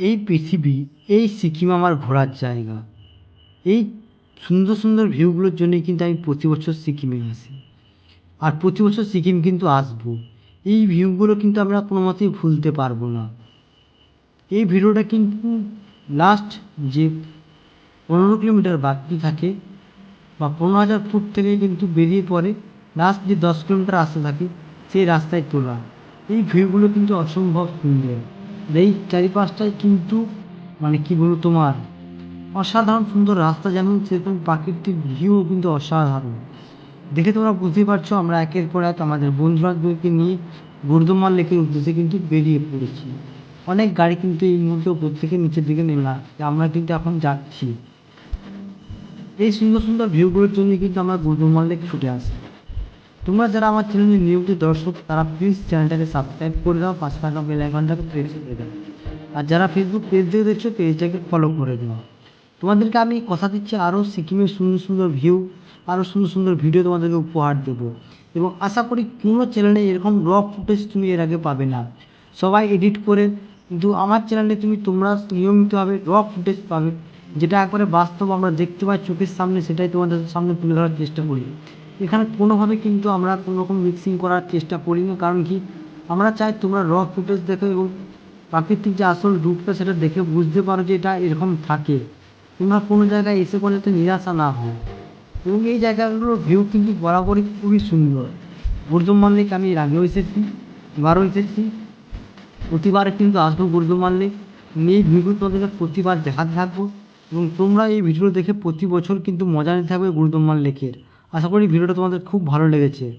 এই পৃথিবী, এই সিকিম আমার ঘোরার জায়গা। এই সুন্দর সুন্দর ভিউগুলোর জন্যই কিন্তু আমি প্রতি বছর সিকিমে আসি। আর প্রতি বছর সিকিম কিন্তু আসব। এই ভিউগুলো কিন্তু আমরা কোনো মতেই ভুলতে পারব না। এই ভিডিওটা কিন্তু লাস্ট যে পনেরো কিলোমিটার বাকি থাকে, বা পনেরো হাজার ফুট থেকে কিন্তু বেরিয়ে পড়ে লাস্ট যে দশ কিলোমিটার রাস্তা থাকে, সেই রাস্তায় তোলা। এই ভিউগুলো কিন্তু অসম্ভব সুন্দর। এই চারিপাশটায় কিন্তু মানে কি বলব তোমার, অসাধারণ সুন্দর রাস্তা যেমন সেরকম প্রাকৃতিক ভিউ কিন্তু অসাধারণ। দেখে তোমরা বুঝতেই পারছ আমরা একের পর এক আমাদের বন্ধুবান্ধবকে নিয়ে বর্ধমান লেকের উদ্দেশ্যে কিন্তু বেরিয়ে পড়েছি। অনেক গাড়ি কিন্তু এই মুহূর্তে উপর থেকে নিচের দিকে নেমে আসছে আমরা কিন্তু এখন যাচ্ছি। এই সুন্দর সুন্দর ভিউগুলোর জন্য কিন্তু আমরা বর্ধমান লেক ছুটে আসি। তোমরা যারা আমার চ্যানেলের নিয়মিত দর্শক, তারা প্লিজ চ্যানেলটাকে সাবস্ক্রাইব করে দাও পাঁচ টাকা বেল আইকনটাকে প্রেস করে দাও। আর যারা ফেসবুক পেজ থেকে দেখছ পেজটাকে ফলো করে দাও। তোমাদেরকে আমি কথা দিচ্ছি আরও সিকিমের সুন্দর সুন্দর ভিউ আরও সুন্দর সুন্দর ভিডিও তোমাদেরকে উপহার দেবো। এবং আশা করি কোনো চ্যানেলে এরকম র ফুটেজ তুমি এর আগে পাবে না। সবাই এডিট করে, কিন্তু আমার চ্যানেলে তুমি তোমরা নিয়মিতভাবে র ফুটেজ পাবে, যেটা একবারে বাস্তব আমরা দেখতে পাই চোখের সামনে, সেটাই তোমাদের সামনে তুলে ধরার চেষ্টা করি। এখানে কোনোভাবে কিন্তু আমরা কোনো রকম মিক্সিং করার চেষ্টা করি না কারণ কি? আমরা চাই তোমরা র ফুটেজ দেখো এবং প্রাকৃতিক যে আসল রূপটা সেটা দেখে বুঝতে পারো যে এটা এরকম থাকে। তোমরা কোনো জায়গায় এসে পরে যাতে নিরাশা না হয় এবং এই জায়গাগুলোর ভিউ কিন্তু বরাবরই খুবই সুন্দর। বর্ধমান লেক আমি এর আগেও এসেছি, এবারও এসেছি। প্রতিবারে কিন্তু আসব বর্ধমান লেক এই ভিডিও তোমাদেরকে প্রতিবার দেখাতে থাকব এবং তোমরা এই ভিডিও দেখে প্রতি বছর কিন্তু মজা নিতে থাকবে বর্ধমান লেকের আশা করি ভিডিওটা তোমাদের খুব ভালো লেগেছে।